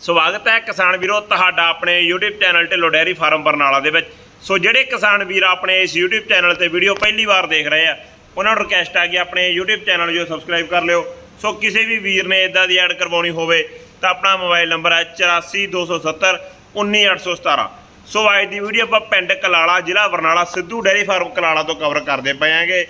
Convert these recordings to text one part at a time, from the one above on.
ਸਵਾਗਤ ਹੈ ਕਿਸਾਨ ਵੀਰੋ ਤੁਹਾਡਾ ਆਪਣੇ YouTube channel Dhillon dairy farm Barnala ਦੇ ਵਿੱਚ। ਸੋ ਜਿਹੜੇ ਕਿਸਾਨ ਵੀਰ ਆਪਣੇ ਇਸ YouTube ਚੈਨਲ ਤੇ ਵੀਡੀਓ ਪਹਿਲੀ ਵਾਰ ਦੇਖ ਰਹੇ ਆ, ਉਹਨਾਂ ਨੂੰ ਰਿਕਵੈਸਟ ਆ ਕਿ ਆਪਣੇ YouTube ਚੈਨਲ ਜੋ ਸਬਸਕ੍ਰਾਈਬ ਕਰ ਲਿਓ। ਸੋ ਕਿਸੇ ਵੀ ਵੀਰ ਨੇ ਇਦਾਂ ਦੀ ਐਡ ਕਰਵਾਉਣੀ ਹੋਵੇ, ਤਾਂ ਆਪਣਾ ਮੋਬਾਈਲ ਨੰਬਰ ਹੈ 8427 19817 ਸੋ ਅੱਜ ਦੀ ਵੀਡੀਓ ਆਪਾਂ ਪਿੰਡ ਕਲਾਲਾ, ਜ਼ਿਲ੍ਹਾ ਬਰਨਾਲਾ, ਸਿੱਧੂ ਡੈਰੀ ਫਾਰਮ ਕਲਾਲਾ ਤੋਂ ਕਵਰ ਕਰਦੇ ਪਏ ਆਂਗੇ।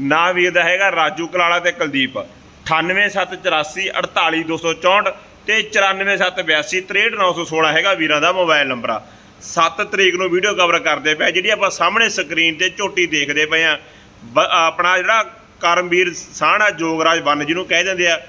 ਨਾਂ ਵੀਰ ਦਾ ਹੈਗਾ ਰਾਜੂ ਕਲਾਲਾ ਤੇ ਕੁਲਦੀਪ। 98784 48264 ਤੇ 94782 63916 ਹੈਗਾ ਵੀਰਾਂ ਦਾ ਮੋਬਾਈਲ ਨੰਬਰ ਆ। 7 ਤਰੀਕ ਨੂੰ ਵੀਡੀਓ ਕਵਰ ਕਰਦੇ ਪਏ ਜਿਹੜੀ ਆਪਾਂ ਸਾਹਮਣੇ ਸਕਰੀਨ ਤੇ ਝੋਟੀ ਦੇਖਦੇ ਪਏ ਆ। ਬ- ਆਪਣਾ ਜਿਹੜਾ ਕਰਮਵੀਰ ਸਾਹਣਾ ਜੋਗਰਾਜ ਬੰਨ ਜਿਹਨੂੰ ਕਹਿ ਦਿੰਦੇ ਆ।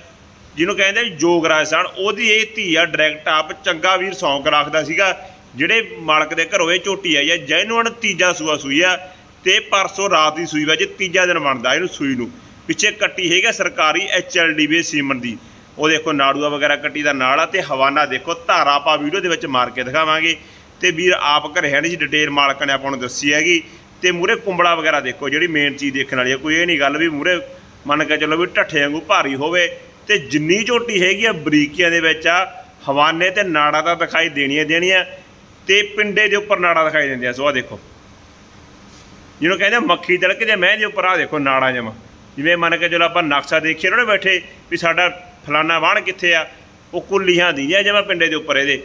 ਜਿਹਨੂੰ ਕਹਿੰਦੇ ਆ ਜੋਗਰਾਜ ਸਾਹਣ। ਉਹਦੀ ਇਹ ਧੀ ਆ ਡਾਇਰੈਕਟ ਆਪ ਚੰਗਾ ਵੀਰ ਸੌਂਕ ਰੱਖਦਾ ਸੀਗਾ। ਜਿਹੜੇ ਮਾਲਕ ਦੇ ਘਰੋਂ ਇਹ ਝੋਟੀ ਆਈ ਆ ਜੈਨੂਅਨ ਤੀਜਾ ਸੂਆ ਸੂਈ ਆ ਤੇ ਪਰਸੋਂ ਰਾਤ ਦੀ ਸੂਈ ਵਿੱਚ ਤੀਜਾ ਦਿਨ ਬਣਦਾ ਇਹਨੂੰ ਸੂਈ ਨੂੰ। ਪਿੱਛੇ ਕੱਟੀ ਹੈਗਾ ਸਰਕਾਰੀ ਐਚਐਲਡੀਬੀ ਸੀਮਨ ਦੀ। ਉਹ ਦੇਖੋ ਨਾੜੂਆ ਵਗੈਰਾ ਕੱਟੀ ਦਾ ਨਾਲ ਆ ਤੇ ਹਵਾਨਾ ਦੇਖੋ ਧਾਰਾ ਆਪਾਂ ਵੀਡੀਓ ਦੇ ਵਿੱਚ ਮਾਰ ਕੇ ਦਿਖਾਵਾਂਗੇ। ਤੇ ਵੀਰ ਆਪ ਘਰੇ ਹੈ ਨਹੀਂ ਸੀ ਡਿਟੇਲ ਮਾਲਕ ਨੇ ਆਪਾਂ ਨੂੰ ਦੱਸੀ ਹੈਗੀ। ਤੇ ਮੂਰੇ ਕੁੰਬੜਾ ਵਗੈਰਾ ਦੇਖੋ, ਜਿਹੜੀ ਮੇਨ ਚੀਜ਼ ਦੇਖਣ ਵਾਲੀ ਹੈ ਕੋਈ ਇਹ ਨਹੀਂ ਗੱਲ ਵੀ ਮੂਰੇ ਮੰਨ ਕੇ ਚੱਲੋ ਵੀ ਢੱਠੇ ਵਾਂਗੂ ਭਾਰੀ ਹੋਵੇ। ਤੇ ਜਿੰਨੀ ਝੋਟੀ ਹੈਗੀ ਆ ਬਰੀਕੀਆਂ ਦੇ ਵਿੱਚ ਆ, ਹਵਾਨੇ ਤੇ ਨਾੜਾ ਤਾਂ ਦਿਖਾਈ ਦੇਣੀਆਂ ਦੇਣੀਆਂ, ਤੇ ਪਿੰਡੇ ਦੇ ਉੱਪਰ ਨਾੜਾ ਦਿਖਾਈ ਦਿੰਦੇ ਆ। ਸੋ ਆ ਦੇਖੋ। ਜਿਹਨੂੰ ਕਹਿੰਦੇ ਮੱਖੀ ਤੜਕ ਤੜਕਦੇ ਮੈਂ ਦੇ ਉੱਪਰ ਆ ਦੇਖੋ ਨਾੜਾ ਜਮਾ। ਜਿਵੇਂ ਮੰਨ ਕੇ ਚਲੋ ਆਪਾਂ ਨਕਸ਼ਾ ਦੇਖੀਏ ਨਾ ਬੈਠੇ ਵੀ ਸਾਡਾ ਫਲਾਨਾ ਵਾਹਣ ਕਿੱਥੇ ਆ? ਉਹ ਕੁੱਲੀਆਂ ਦੀਆਂ ਜਮਾ ਪਿੰਡੇ ਦੇ ਉੱਪਰ ਇਹਦੇ।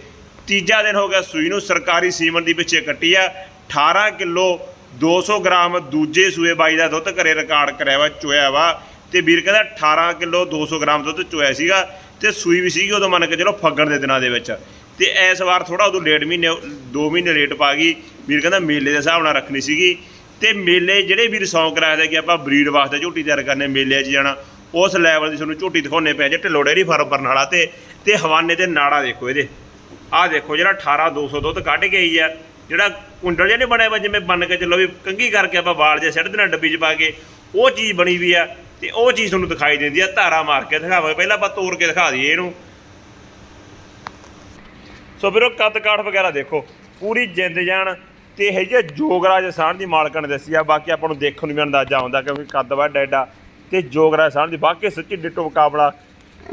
ਤੀਜਾ ਦਿਨ ਹੋ ਗਿਆ ਸੂਈ ਨੂੰ ਸਰਕਾਰੀ ਸੀਮਨ ਦੀ ਪਿੱਛੇ ਕੱਟੀ ਆ। 18 ਕਿਲੋ 200 ਗ੍ਰਾਮ ਦੂਜੇ ਸੂਏ ਬਾਈ ਦਾ ਦੁੱਧ ਘਰੇ ਰਿਕਾਰਡ ਕਰਿਆ ਵਾ, ਚੋਇਆ ਵਾ। ਤੇ ਵੀਰ ਕਹਿੰਦਾ 18 ਕਿਲੋ 200 ਗ੍ਰਾਮ ਦੁੱਧ ਚੋਇਆ ਸੀਗਾ ਤੇ ਸੂਈ ਵੀ ਸੀਗੀ ਉਦੋਂ ਮੰਨ ਕੇ ਚਲੋ ਫੱਗਣ ਦੇ ਦਿਨਾਂ ਦੇ ਵਿੱਚ। ਤੇ ਇਸ ਵਾਰ ਥੋੜਾ ਉਦੋਂ ਲੇਟ ਮਹੀਨੇ 2 ਮਹੀਨੇ ਲੇਟ ਪਾ ਗਈ। ਵੀਰ ਕਹਿੰਦਾ ਮੇਲੇ ਦੇ ਹਿਸਾਬ ਨਾਲ ਰੱਖਣੀ ਸੀਗੀ। ਤੇ ਮੇਲੇ ਜਿਹੜੇ ਵੀਰ ਸੌਂਕ ਰੱਖਦੇ ਕਿ ਆਪਾਂ ਬਰੀਡ ਵਾਸਤੇ ਝੋਟੀ ਤਿਆਰ ਕਰਨੇ, ਮੇਲੇ 'ਚ ਜਾਣਾ ਉਸ ਲੈਵਲ ਦੀ ਤੁਹਾਨੂੰ ਝੋਟੀ ਦਿਖਾਉਣੇ ਪਏ ਜੇ ਢਿੱਲੋਂ ਡੇਰੀ ਫਾਰਮ ਬਰਨਾਲਾ ਤੇ ਤੇ ਹਵਾਨੇ ਤੇ ਨਾੜਾ ਦੇਖੋ ਇਹਦੇ। ਆਹ ਦੇਖੋ ਜਿਹੜਾ 18 200 ਦੁੱਧ ਕੱਢ ਕੇ ਆਈ ਆ, ਜਿਹੜਾ ਕੁੰਡਲ ਜਿਹਾ ਨਹੀਂ ਬਣਿਆ ਵਾ, ਜਿਵੇਂ ਬੰਨ ਕੇ ਚੱਲੋ ਵੀ ਕੰਗੀ ਕਰਕੇ ਆਪਾਂ ਵਾਲ ਜੇ ਸਿੱਟ ਦੇਣਾ ਡੱਬੀ 'ਚ ਪਾ ਕੇ, ਉਹ ਚੀਜ਼ ਬਣੀ ਵੀ ਆ ਤੇ ਉਹ ਚੀਜ਼ ਤੁਹਾਨੂੰ ਦਿਖਾਈ ਦਿੰਦੀ ਆ, ਧਾਰਾ ਮਾਰ ਕੇ ਦਿਖਾਵਾਂਗੇ। ਪਹਿਲਾਂ ਆਪਾਂ ਤੋੜ ਕੇ ਦਿਖਾ ਦਈਏ ਇਹਨੂੰ। ਸੋ ਵੀਰੋ, ਕੱਦ ਕਾਠ ਵਗੈਰਾ ਦੇਖੋ, ਪੂਰੀ ਜਿੰਦ ਜਾਨ ਤੇ ਇਹ ਜੇ ਜੋਗਰਾਜ ਸਾਹਣ ਦੀ ਮਾਲਕਣ ਦੱਸੀ ਆ, ਬਾਕੀ ਆਪਾਂ ਨੂੰ ਦੇਖਣ ਨੂੰ ਵੀ ਅੰਦਾਜ਼ਾ ਆਉਂਦਾ ਕਿਉਂਕਿ ਕੱਦ ਵਾ ਡੈਡਾ ਤੇ ਜੋਗਰਾ ਸਾਹਿਬ ਦੀ ਬਾਕੀ ਸੱਚੀ ਡਿੱਟੋ ਮੁਕਾਬਲਾ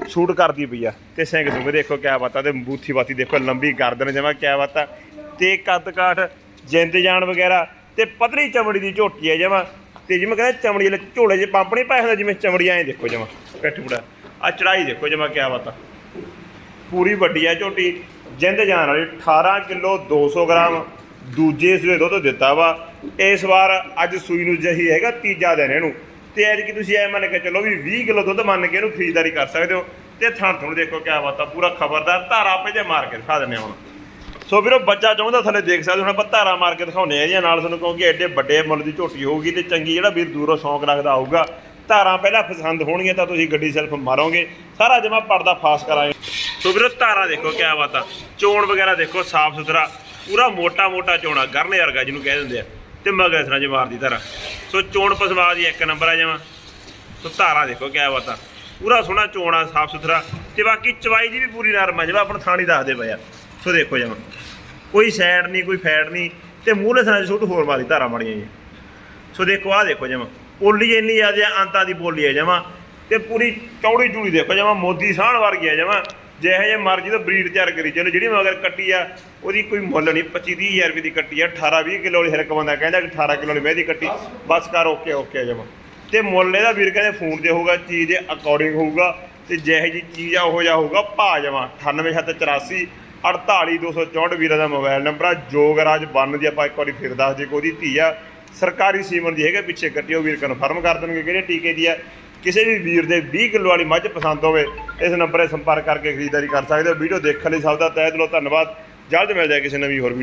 ਸ਼ੂਟ ਕਰਦੀ ਪਈ ਆ। ਤੇ ਸਿੰਘ ਸੁੰਗ ਦੇਖੋ ਕਿਆ ਬਾਤਾਂ, ਤੇ ਬੂਥੀ ਬਾਤੀ ਦੇਖੋ, ਲੰਬੀ ਗਰਦਨ ਜਮਾ, ਕਿਆ ਬਾਤਾਂ। ਤੇ ਕੱਦ ਕਾਠ, ਜਿੰਦ ਜਾਨ ਵਗੈਰਾ, ਤੇ ਪਤਲੀ ਚਮੜੀ ਦੀ ਝੋਟੀ ਆ ਜਮਾ। ਤੇ ਜਿਵੇਂ ਕਹਿੰਦਾ ਚਮੜੀ ਵਾਲੇ ਝੋਲੇ 'ਚ ਪੰਪ ਨਹੀਂ ਪਾਇਆ ਹੁੰਦਾ, ਜਿਵੇਂ ਚਮੜੀ ਐਂ ਦੇਖੋ ਜਮਾ, ਪਿੱਠ ਪੂੜਾ ਆ ਚੜਾਈ ਦੇਖੋ ਜਮਾ, ਕਿਆ ਬਾਤਾਂ। ਪੂਰੀ ਵੱਡੀ ਆ ਝੋਟੀ, ਜਿੰਦ ਜਾਨ ਵਾਲੀ 18 ਕਿਲੋ 200 ਗ੍ਰਾਮ। ਦੂਜੇ ਸੂਏ ਦੁੱਧ ਦਿੱਤਾ ਵਾ। ਇਸ ਵਾਰ ਅੱਜ ਸੂਈ ਨੂੰ ਜਹੀ ਹੈਗਾ ਤੀਜਾ ਦਿਨ ਇਹਨੂੰ। ਤੇ ਐਦ ਕਿ ਤੁਸੀਂ ਐ ਮੰਨ ਕੇ ਚਲੋ ਵੀ 20 ਕਿਲੋ ਦੁੱਧ ਮੰਨ ਕੇ ਇਹਨੂੰ ਖਰੀਦਦਾਰੀ ਕਰ ਸਕਦੇ ਹੋ। ਤੇ ਥਾਂ ਥਣ ਦੇਖੋ ਕਿਆ ਬਾਤ ਆ, ਪੂਰਾ ਖਬਰਦਾਰ, ਧਾਰਾ ਆਪੇ ਜੇ ਮਾਰ ਕੇ ਦਿਖਾ ਦਿੰਦੇ ਹਾਂ ਹੁਣ। ਸੋ ਵੀਰੋ, ਬੱਚਾ ਚਾਹੁੰਦਾ ਥੱਲੇ ਦੇਖ ਸਕਦੇ ਹੋ, ਹੁਣ ਆਪਾਂ ਧਾਰਾ ਮਾਰ ਕੇ ਦਿਖਾਉਂਦੇ ਆ ਇਹਦੀਆਂ ਨਾਲ ਤੁਹਾਨੂੰ ਕਿਉਂਕਿ ਐਡੇ ਵੱਡੇ ਮੁੱਲ ਦੀ ਝੋਟੀ ਹੋਊਗੀ ਤੇ ਚੰਗੀ ਜਿਹੜਾ ਵੀਰ ਦੂਰੋਂ ਸ਼ੌਂਕ ਰੱਖਦਾ ਆਊਗਾ ਧਾਰਾਂ ਪਹਿਲਾਂ ਪਸੰਦ ਹੋਣਗੀਆਂ ਤਾਂ ਤੁਸੀਂ ਗੱਡੀ ਸੈਲਫ ਮਾਰੋਗੇ। ਸਾਰਾ ਜਮਾ ਪਰਦਾ ਫਾਸ ਕਰਾਂਗੇ। ਸੋ ਵੀਰੋ, ਧਾਰਾ ਦੇਖੋ ਕਿਆ ਬਾਤ ਆ, ਚੋਣ ਵਗੈਰਾ ਦੇਖੋ ਸਾਫ਼ ਸੁਥਰਾ ਪੂਰਾ ਮੋਟਾ ਮੋਟਾ ਚੋਣਾ, ਗਰਨੇ ਵਰਗਾ ਜਿਹਨੂੰ ਕਹਿ ਦਿੰਦੇ ਆ। ਤੇ ਮਗਰ ਇਸ ਤਰ੍ਹਾਂ ਜੇ ਮਾਰਦੀ ਧਾਰਾ। ਸੋ ਚੋਣ ਪਸਵਾ ਦੀ ਇੱਕ ਨੰਬਰ ਆ ਜਾਵਾਂ ਸੋ ਧਾਰਾ ਦੇਖੋ ਕਿਆ ਬਾਤ। ਆ ਪੂਰਾ ਸੋਹਣਾ ਚੋਣ ਆ, ਸਾਫ਼ ਸੁਥਰਾ। ਤੇ ਬਾਕੀ ਚਵਾਈ ਦੀ ਵੀ ਪੂਰੀ ਨਰਮ ਆ ਜਿਵੇਂ ਆਪਣਾ ਥਾਣੀ ਦੱਸਦੇ ਪਏ ਆ। ਸੋ ਦੇਖੋ ਜਮਾ। ਕੋਈ ਸਾਈਡ ਨਹੀਂ, ਕੋਈ ਫੈਟ ਨਹੀਂ। ਤੇ ਮੂਹਰੇ ਸਾਂ ਛੋਟ ਹੋਰ ਮਾਰੀ ਧਾਰਾ ਮਾਰੀਆਂ ਜੀ ਸੋ ਦੇਖੋ, ਆਹ ਦੇਖੋ ਜਮਾ। ਬੋਲੀ ਇੰਨੀ ਜ਼ਿਆਦਾ, ਅੰਤਾਂ ਦੀ ਬੋਲੀ ਆ ਜਾਵਾਂ ਤੇ ਪੂਰੀ ਚੌੜੀ ਚੂੜੀ ਦੇਖੋ ਜਮਾ, ਮੋਦੀ ਸਾਹਣ ਵਰਗੀ ਜਾਵਾਂ ਜਮਾ ਜਿਹੇ ਜੇ ਮਰਜ਼ੀ ਤਾਂ ਬਰੀਡ ਤਿਆਰ ਕਰੀ ਚਲੋ ਜਿਹੜੀ ਮਗਰ ਕੱਟੀ ਆ, ਉਹਦੀ ਕੋਈ ਮੁੱਲ ਨਹੀਂ। 25 30000 ਰੁਪਏ ਦੀ ਕੱਟੀ ਆ 18 20 ਕਿਲੋ ਵਾਲੀ ਹਰ ਇੱਕ ਬੰਦਾ ਕਹਿੰਦਾ ਕਿ 18 ਕਿਲੋ ਵਾਲੀ ਮੈਂ ਦੀ ਕੱਟੀ। ਬਸ ਕਰ ਓਕੇ ਓਕੇ ਜਮਾ। ਤੇ ਮੁੱਲ ਇਹਦਾ ਵੀਰ ਕਹਿੰਦੇ ਫੋਨ ਤੇ ਹੋਊਗਾ, ਚੀਜ਼ ਦੇ ਅਕੋਰਡਿੰਗ ਹੋਊਗਾ ਤੇ ਜਿਹੇ ਜੀ ਚੀਜ਼ ਆ, ਉਹੋ ਜਿਹਾ ਹੋਊਗਾ ਭਾ ਜਮਾ। 98784 48264 ਵੀਰਾਂ ਦਾ ਮੋਬਾਈਲ ਨੰਬਰ ਆ। ਜੋਗਰਾਜ ਬੰਨ ਦੀ ਆਪਾਂ ਇੱਕ ਵਾਰੀ ਫਿਰ ਦੱਸ ਦੇ ਉਹਦੀ ਧੀ ਆ। ਸਰਕਾਰੀ ਸੀਮਨ ਦੀ ਹੈਗਾ ਪਿੱਛੇ ਕੱਟਿਓ ਵੀਰ ਕਨਫਰਮ ਕਰ ਦੇਣਗੇ ਕਿਹੜੇ ਟੀਕੇ ਦੀ ਆ। ਕਿਸੇ ਵੀ ਵੀਰ ਦੇ 20 ਕਿਲੋ ਵਾਲੀ ਮੱਝ ਪਸੰਦ ਹੋਵੇ, ਇਸ ਨੰਬਰ 'ਤੇ ਸੰਪਰਕ ਕਰਕੇ ਖਰੀਦਦਾਰੀ ਕਰ ਸਕਦੇ ਹੋ। ਵੀਡੀਓ ਦੇਖਣ ਲਈ ਸਭ ਦਾ ਤਹਿ ਦਿਲੋਂ ਧੰਨਵਾਦ। ਜਲਦ ਮਿਲ ਜਾਏ ਕਿਸੇ ਨਵੀਂ ਹੋਰ